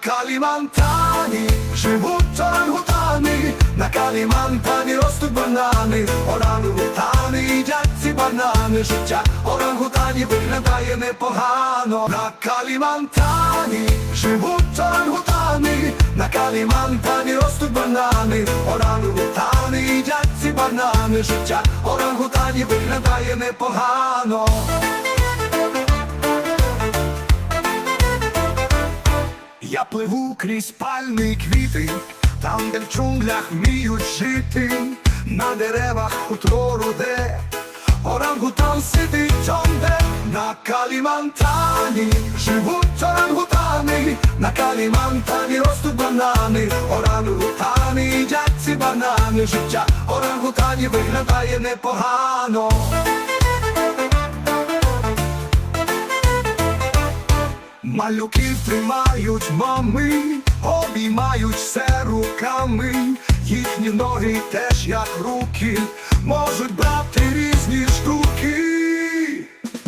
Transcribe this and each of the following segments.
Калімантані живуть орангутани, на Калімантані ростуть банани, орангутани їдять ці банани, життя орангутанів виглядає непогано. На Калімантані живуть орангутани, на Калімантані ростуть банани, орангутани їдять ці банани, життя орангутанів виглядає непогано. Пливу крізь пальми квіти, там, де в джунглях вміють жити, на деревах хутро руде, орангутан сидить там, де на Калімантані живуть орангутани, на Калімантані ростуть банани, орангутани їдять ці банани, життя орангутанів виглядає непогано. Малюків тримають мами, обіймають все руками, їхні ноги теж як руки, можуть брати різні штуки.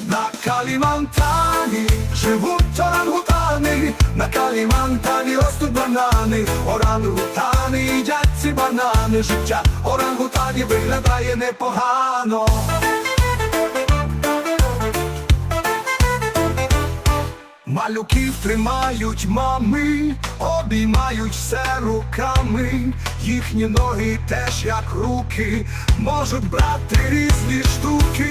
На Калімантані живуть орангутани, на Калімантані ростуть банани, орангутани їдять ці банани, життя орангутанів виглядає непогано. Малюків тримають мами, обіймають все руками, їхні ноги теж як руки, можуть брати різні штуки.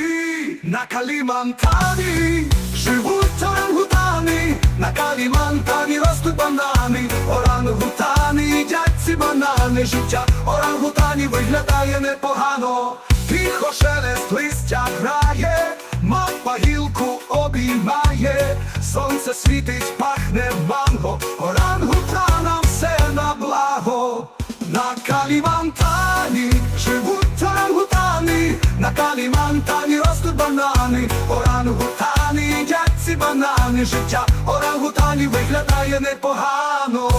На Калімантані живуть орангутани, на Калімантані ростуть банани, орангутани їдять ці банани, життя орангутанів виглядає непогано, тихо шелест листя грає, мапа гілку обіймає, сонце світить, пахне манго, орангутанам все на благо. На Калімантані живуть орангутани, на Калімантані ростуть банани, орангутани їдять ці банани, життя орангутанів виглядає непогано.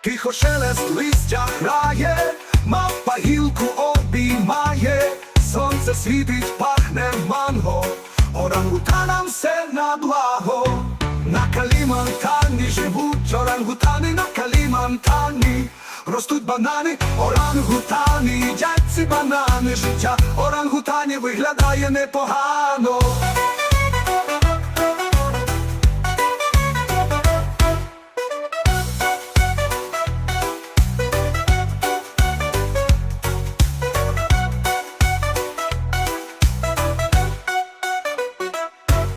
Тихо шелест листя грає, мапа гілку обіймає, сонце світить, пахне манго, орангутанам все на благо. На Калімантані живуть орангутани, на Калімантані ростуть банани, орангутані, їдять ці банани, життя орангутані виглядає непогано.